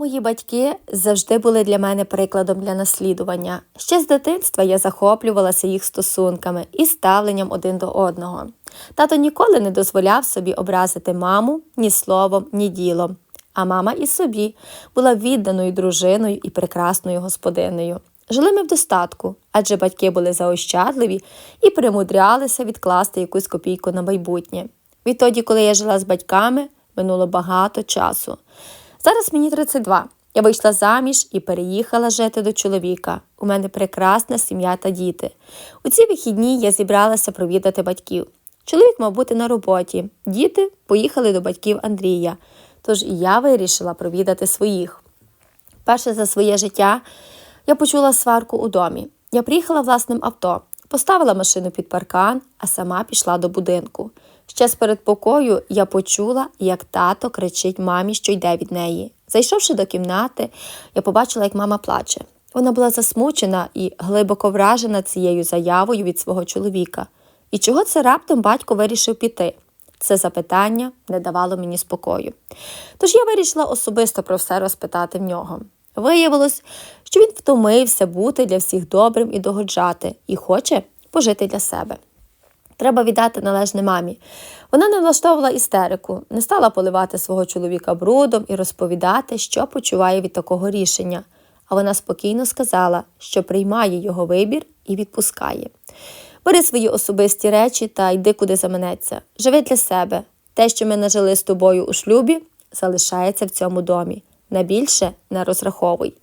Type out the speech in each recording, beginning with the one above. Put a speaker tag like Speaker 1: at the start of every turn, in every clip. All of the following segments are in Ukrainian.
Speaker 1: Мої батьки завжди були для мене прикладом для наслідування. Ще з дитинства я захоплювалася їх стосунками і ставленням один до одного. Тато ніколи не дозволяв собі образити маму ні словом, ні ділом. А мама і собі була відданою дружиною і прекрасною господинею. Жили ми в достатку, адже батьки були заощадливі і примудрялися відкласти якусь копійку на майбутнє. Відтоді, коли я жила з батьками, минуло багато часу. Зараз мені 32. Я вийшла заміж і переїхала жити до чоловіка. У мене прекрасна сім'я та діти. У ці вихідні я зібралася провідати батьків. Чоловік мав бути на роботі, діти поїхали до батьків Андрія. Тож і я вирішила провідати своїх. Перше за своє життя я почула сварку у домі. Я приїхала власним авто, поставила машину під паркан, а сама пішла до будинку. Ще з передпокою я почула, як тато кричить мамі, що йде від неї. Зайшовши до кімнати, я побачила, як мама плаче. Вона була засмучена і глибоко вражена цією заявою від свого чоловіка. І чого це раптом батько вирішив піти? Це запитання не давало мені спокою. Тож я вирішила особисто про все розпитати в нього. Виявилось, що він втомився бути для всіх добрим і догоджати, і хоче пожити для себе. Треба віддати належне мамі. Вона не влаштовувала істерику, не стала поливати свого чоловіка брудом і розповідати, що почуває від такого рішення. А вона спокійно сказала, що приймає його вибір і відпускає. Бери свої особисті речі та йди куди заманеться. Живи для себе. Те, що ми нажили з тобою у шлюбі, залишається в цьому домі. На більше не розраховуй.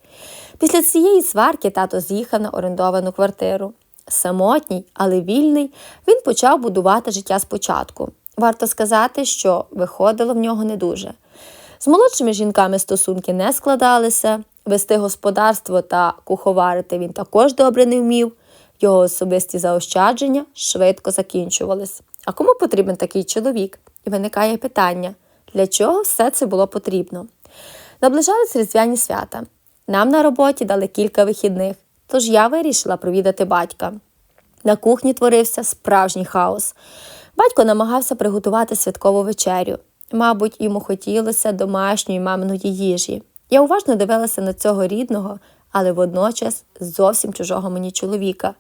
Speaker 1: Після цієї сварки тато з'їхав на орендовану квартиру. Самотній, але вільний, він почав будувати життя спочатку. Варто сказати, що виходило в нього не дуже. З молодшими жінками стосунки не складалися, вести господарство та куховарити він також добре не вмів. Його особисті заощадження швидко закінчувались. А кому потрібен такий чоловік? І виникає питання, для чого все це було потрібно? Наближались різдвяні свята. Нам на роботі дали кілька вихідних, тож я вирішила провідати батька. На кухні творився справжній хаос. Батько намагався приготувати святкову вечерю. Мабуть, йому хотілося домашньої маминої їжі. Я уважно дивилася на цього рідного, але водночас зовсім чужого мені чоловіка.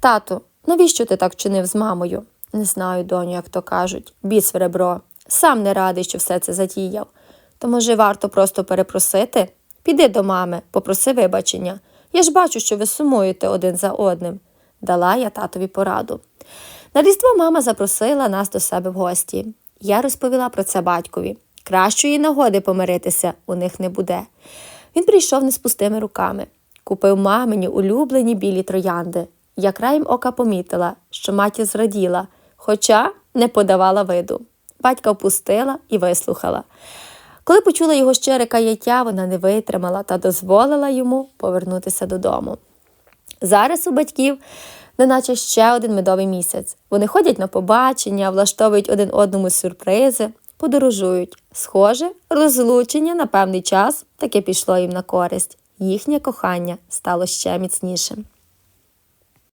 Speaker 1: Тату, навіщо ти так чинив з мамою? Не знаю, доню, як то кажуть, біс ребро. Сам не радий, що все це затіяв. То, може, варто просто перепросити? Піди до мами, попроси вибачення. Я ж бачу, що ви сумуєте один за одним, дала я татові пораду. На різдво мама запросила нас до себе в гості. Я розповіла про це батькові. Кращої нагоди помиритися у них не буде. Він прийшов не з пустими руками, купив мамині улюблені білі троянди. Я краєм ока помітила, що матір зраділа, хоча не подавала виду. Батька впустила і вислухала. Коли почула його щире каяття, вона не витримала та дозволила йому повернутися додому. Зараз у батьків неначе ще один медовий місяць. Вони ходять на побачення, влаштовують один одному сюрпризи, подорожують. Схоже, розлучення на певний час таки пішло їм на користь. Їхнє кохання стало ще міцнішим.